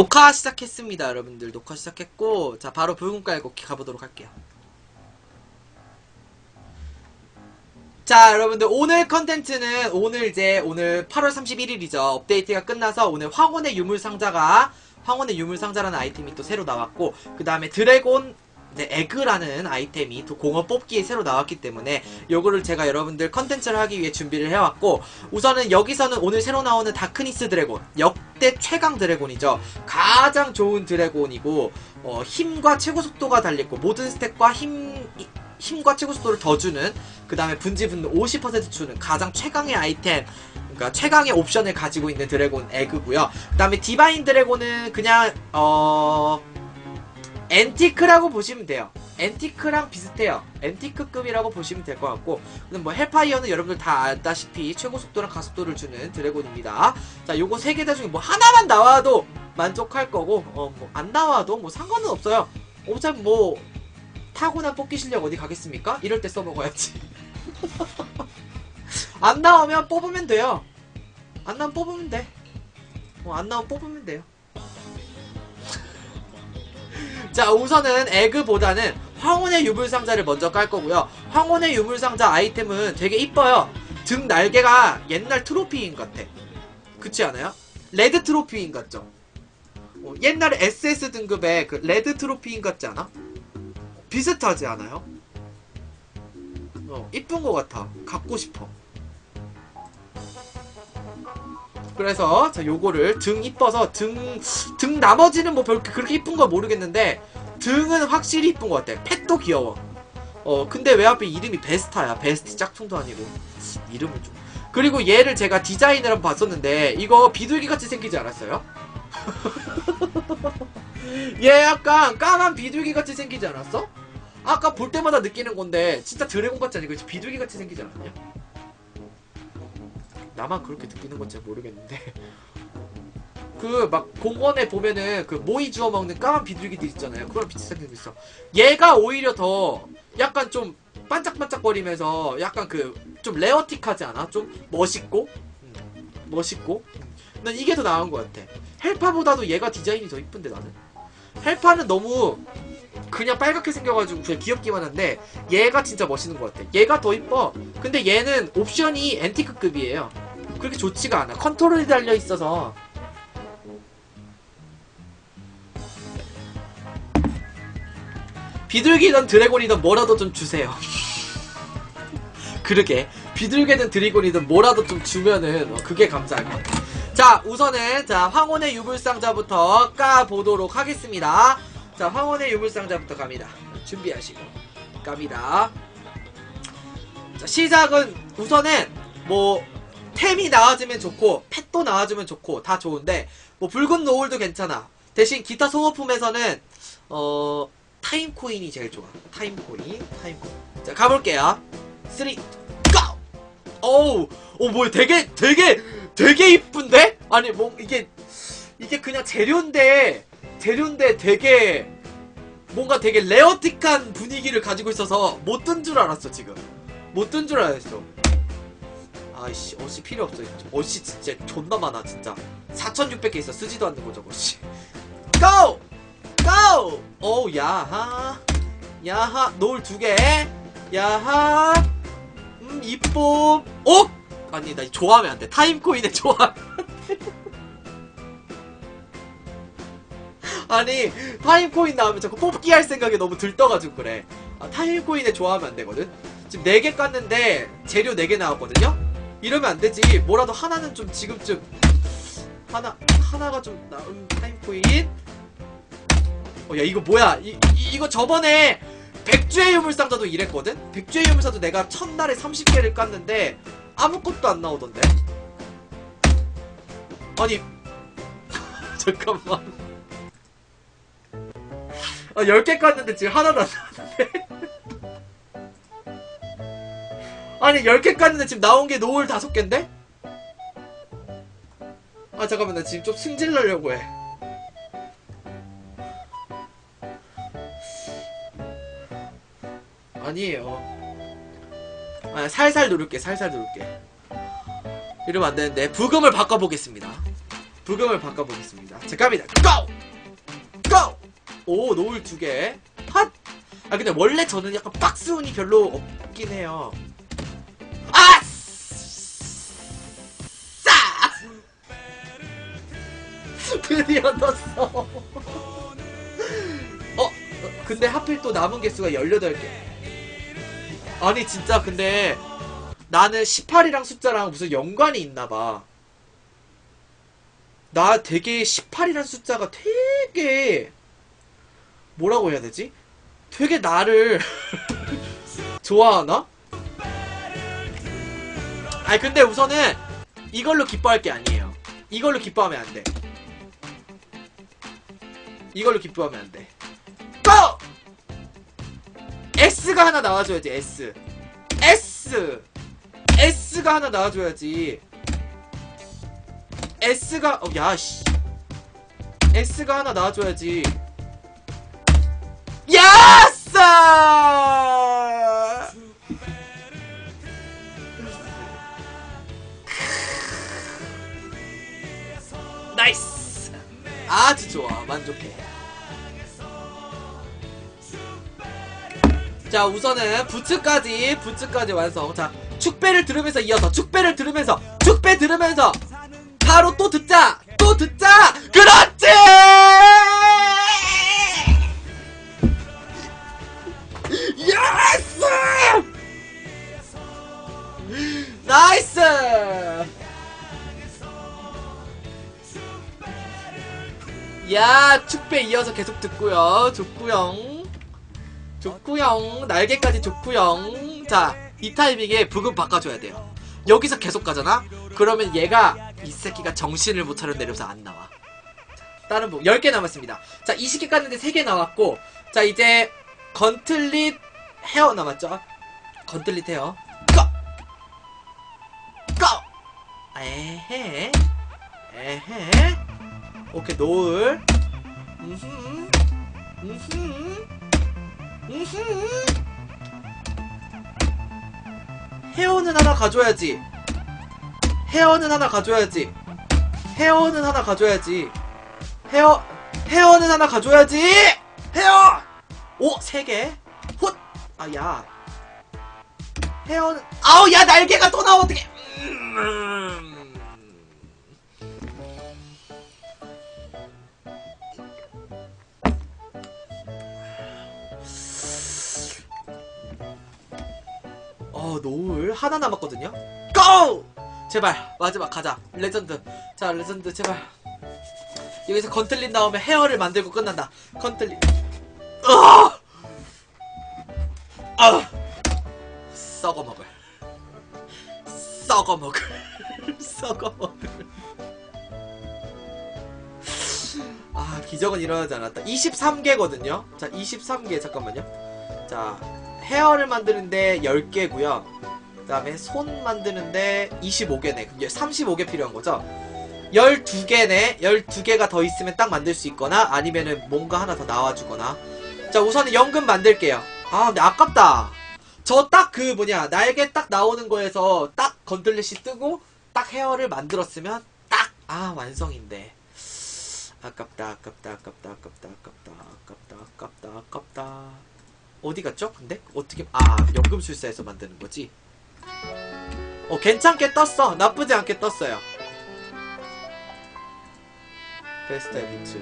녹화 시작했습니다, 여러분들. 녹화 시작했고, 자, 바로 붉은 깔고 가보도록 할게요. 자, 여러분들, 오늘 컨텐츠는 오늘 이제, 오늘 8월 31일이죠. 업데이트가 끝나서 오늘 황혼의 유물상자가, 황혼의 유물상자라는 아이템이 또 새로 나왔고, 그 다음에 드래곤, 이제 에그라는 아이템이 또 공업 뽑기에 새로 나왔기 때문에 요거를 제가 여러분들 컨텐츠를 하기 위해 준비를 해왔고 우선은 여기서는 오늘 새로 나오는 다크니스 드래곤 역 대 최강 드래곤이죠 가장 좋은 드래곤이고 어, 힘과 최고 속도가 달렸고 모든 스택과 힘 힘과 최고 속도를 더 주는 그 다음에 분지 분노 50% 주는 가장 최강의 아이템 그러니까 최강의 옵션을 가지고 있는 드래곤 에그고요 그 다음에 디바인 드래곤은 그냥 어 앤티크라고 보시면 돼요. 앤티크랑 비슷해요. 앤티크급이라고 보시면 될 것 같고, 뭐 헬파이어는 여러분들 다 알다시피 최고 속도랑 가속도를 주는 드래곤입니다. 자, 요거 세 개 다 중에 뭐 하나만 나와도 만족할 거고, 어, 뭐 안 나와도 뭐 상관은 없어요. 어차피 뭐 타고난 뽑기 실력 어디 가겠습니까? 이럴 때 써먹어야지. 안 나오면 뽑으면 돼요. 안 나오면 뽑으면 돼. 뭐 안 나오면 뽑으면 돼요. 자 우선은 에그보다는 황혼의 유물상자를 먼저 깔 거고요 황혼의 유물상자 아이템은 되게 이뻐요 등 날개가 옛날 트로피인 같아 그렇지 않아요? 레드 트로피인 같죠? 어, 옛날에 SS 등급의 그 레드 트로피인 같지 않아? 비슷하지 않아요? 어 이쁜 거 같아 갖고 싶어 그래서 자 요거를 등 이뻐서 등 등 나머지는 뭐별 그렇게 이쁜 거 모르겠는데 등은 확실히 이쁜 것 같아. 펫도 귀여워. 어 근데 왜 하필 이름이 베스타야? 베스트 짝퉁도 아니고 이름을 좀. 그리고 얘를 제가 디자인을 한번 봤었는데 이거 비둘기 같이 생기지 않았어요? 얘 약간 까만 비둘기 같이 생기지 않았어? 아까 볼 때마다 느끼는 건데 진짜 드래곤 같지 않고 비둘기 같이 생기지 않았냐? 나만 그렇게 느끼는 건지 모르겠는데 그 막 공원에 보면은 그 모이 주워 먹는 까만 비둘기들 있잖아요. 그런 게 있어. 얘가 오히려 더 약간 좀 반짝반짝거리면서 약간 그 좀 레어틱하지 않아? 좀 멋있고? 음, 멋있고? 난 이게 더 나은 것 같아. 헬파보다도 얘가 디자인이 더 이쁜데 나는? 헬파는 너무 그냥 빨갛게 생겨가지고 그냥 귀엽기만 한데 얘가 진짜 멋있는 것 같아. 얘가 더 이뻐. 근데 얘는 옵션이 앤티크급이에요. 그렇게 좋지가 않아. 컨트롤이 달려 있어서 비둘기든 드래곤이든 뭐라도 좀 주세요. 그러게. 비둘기든 드래곤이든 뭐라도 좀 주면은 어, 그게 감사할 것 같아. 자 우선은 자 황혼의 유물상자부터 까보도록 하겠습니다. 자 황혼의 유물상자부터 갑니다. 준비하시고. 갑니다. 자 시작은 우선은 뭐 템이 나와주면 좋고 펫도 나와주면 좋고 다 좋은데 뭐 붉은 노을도 괜찮아. 대신 기타 소모품에서는 어 타임 코인이 제일 좋아. 타임 코인 타임 코인. 자 가볼게요. 3 2 고! 어우 어 뭐야 되게 되게 되게 이쁜데? 아니 뭐 이게 이게 그냥 재료인데 재료인데 되게 뭔가 되게 레어틱한 분위기를 가지고 있어서 못든줄 알았어 지금. 못든줄 알았어. 아이씨 어시 필요 없어 어시 진짜 존나 많아 진짜. 4600개 있어 쓰지도 않는 거 저거 씨. 고! 고! 오 야하. 야하 노을 두개. 야하. 음 이쁨 오! 아니 나 좋아하면 안돼. 타임코인에 좋아. 아니 타임코인 나오면 자꾸 뽑기 할 생각이 너무 들떠가지고 그래. 아, 타임코인에 좋아하면 안 되거든. 지금 4개 깠는데 재료 4개 나왔거든요? 이러면 안 되지. 뭐라도 하나는 좀 지금쯤. 하나 하나가 좀 나은 타임코인 어 야 이거 뭐야? 이, 이, 이 거 저번에 백주의 유물상자도 이랬거든? 백주의 유물상자도 내가 첫날에 30개를 깠는데 아무것도 안 나오던데? 아니 잠깐만. 아 10개 깠는데 지금 하나도 안 나왔는데? 아니 10개 깠는데 지금 나온 게 노을 5개인데? 아 잠깐만 나 지금 좀 승질 내려고 해 아니에요 아 살살 누를게 살살 누를게 이러면 안 되는데 부금을 바꿔보겠습니다 부금을 바꿔보겠습니다. 자, 갑니다. 고! 고! 오, 노을 두 개. 핫! 아, 근데 원래 저는 약간 박스 운이 별로 없긴 해요. 아! 싸! 드디어 넣었어. 어? 근데 하필 또 남은 개수가 18개. 아니, 진짜 근데 나는 18이랑 숫자랑 무슨 연관이 있나봐. 나 되게 18이란 숫자가 되게 뭐라고 해야 되지? 되게 나를 좋아하나? 아니 근데 우선은 이걸로 기뻐할 게 아니에요. 이걸로 기뻐하면 안 돼. 이걸로 기뻐하면 안 돼. S가 하나 나와줘야지 S. S. S가 하나 나와줘야지. S가 어 야씨 S가 하나 나와줘야지 야싸 나이스 아주 좋아 만족해 자 우선은 부츠까지 부츠까지 완성. 자 축배를 들으면서 이어서 축배를 들으면서 축배 들으면서 바로 또 듣자 또 듣자! 그렇지! 예스! 나이스! 야 축배 이어서 계속 듣고요. 좋구요 좋구요 날개까지 좋구요 자이 타이밍에 부금 바꿔줘야 돼요 여기서 계속 가잖아? 그러면 얘가 이 새끼가 정신을 못 차려 내려서 안 나와. 자, 다른 부분 10개 남았습니다. 자, 20개 깠는데 3개 나왔고 자, 이제 건틀릿 헤어 남았죠? 건틀릿 헤어. 고! 고! 에헤. 에헤. 오케이, 노을. 음흠. 음흠. 헤어는 하나 가져야지. 헤어는 하나 가져야지. 헤어는 하나 가져야지. 헤어, 헤어는 하나 가져야지! 헤어! 오, 세 개. 훗! 아, 야. 헤어는, 아우, 야, 날개가 또 나와, 어떡해! 음. 노을 하나 남았거든요. 고! 제발 마지막 가자. 레전드. 자, 레전드 제발. 여기서 건틀린 나오면 헤어를 만들고 끝난다. 건틀린. 아! 아! 썩어 먹을. 썩어 먹을. 썩어 먹을. 아, 기적은 일어나지 않았다. 23개거든요. 자, 23개 잠깐만요. 자, 헤어를 만드는데 10개고요. 그 다음에 손 만드는데 25개네. 그럼 35개 필요한 거죠? 12개네. 12개가 더 있으면 딱 만들 수 있거나 아니면은 뭔가 하나 더 나와 주거나. 자, 우선은 연금 만들게요. 아, 근데 아깝다. 저 딱 그 뭐냐, 날개 딱 나오는 거에서 딱 건들렛이 뜨고 딱 헤어를 만들었으면 딱 아, 완성인데. 아깝다, 아깝다, 아깝다, 아깝다, 아깝다, 아깝다, 아깝다, 아깝다. 어디 갔죠? 근데? 어떻게 아 연금술사에서 만드는 거지? 어 괜찮게 떴어. 나쁘지 않게 떴어요. 베스트 에비츠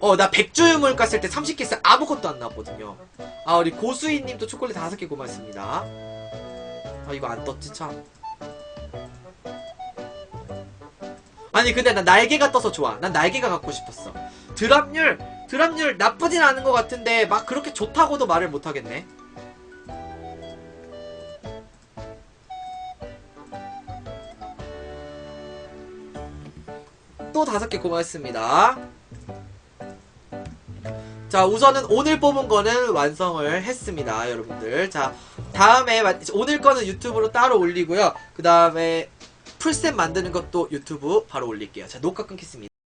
어나 백주유물 깠을 때 30개 씩 아무것도 안 나왔거든요. 아 우리 고수희님도 초콜릿 5개 고맙습니다. 아 이거 안 떴지 참. 아니 근데 난 날개가 떠서 좋아. 난 날개가 갖고 싶었어. 드랍률 드랍률 나쁘진 않은 것 같은데 막 그렇게 좋다고도 말을 못하겠네. 또 다섯 개 고맙습니다. 자 우선은 오늘 뽑은 거는 완성을 했습니다 여러분들. 자 다음에 마- 오늘 거는 유튜브로 따로 올리고요. 그 다음에 풀셋 만드는 것도 유튜브 바로 올릴게요. 자 녹화 끊겠습니다